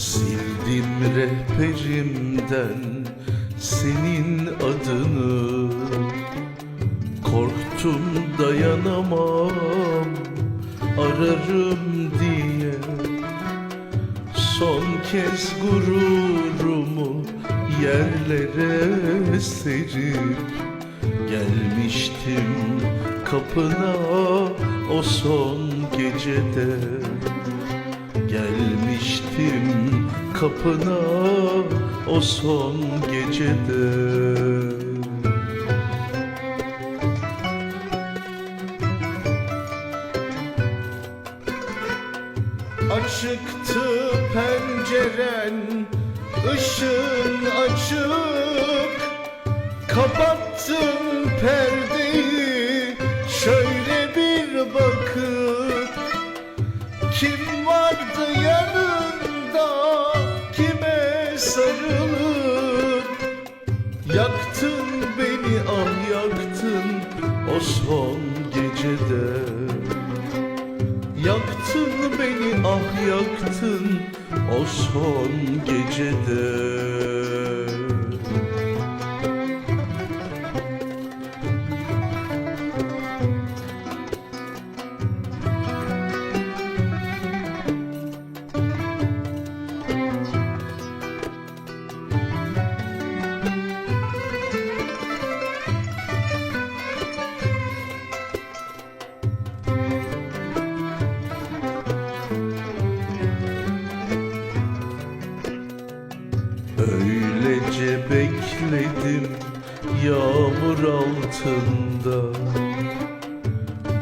gözlerimden senin adını. Korktum dayanamam ararım diye. Son kez gururumu yerlere serip Gelmiştim kapına o son gecede. Gelmiştim kapına o son gecede Açıktı penceren, ışığın açık. Kapattın perdeyi, Yaktın beni ah yaktın o son gecede. Yaktın beni ah yaktın o son gecede Öylece bekledim yağmur altında.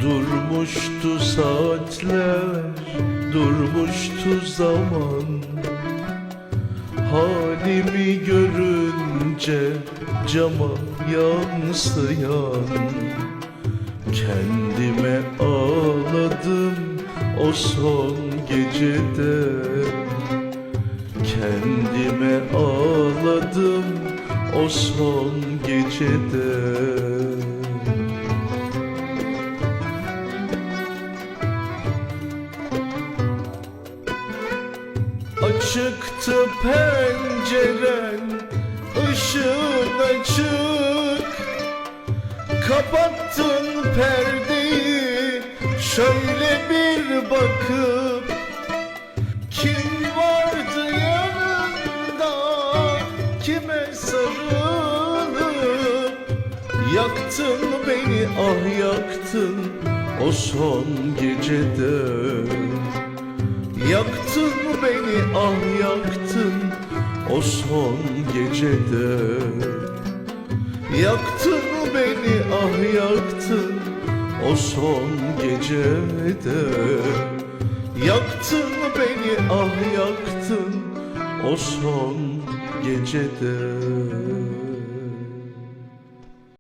Durmuştu saatler, durmuştu zaman. Halimi görünce cama yansıyan. Kendime ağladım o son gecede Kendime ağladım o son gecede. Açıktı penceren, ışığın açık. Kapattın perdeyi, şöyle bir bakıp Yaktın beni ah yaktın o son gecede. Yaktın beni ah yaktın o son gecede. Yaktın beni ah yaktın o son gecede. Yaktın beni ah yaktın o son gecede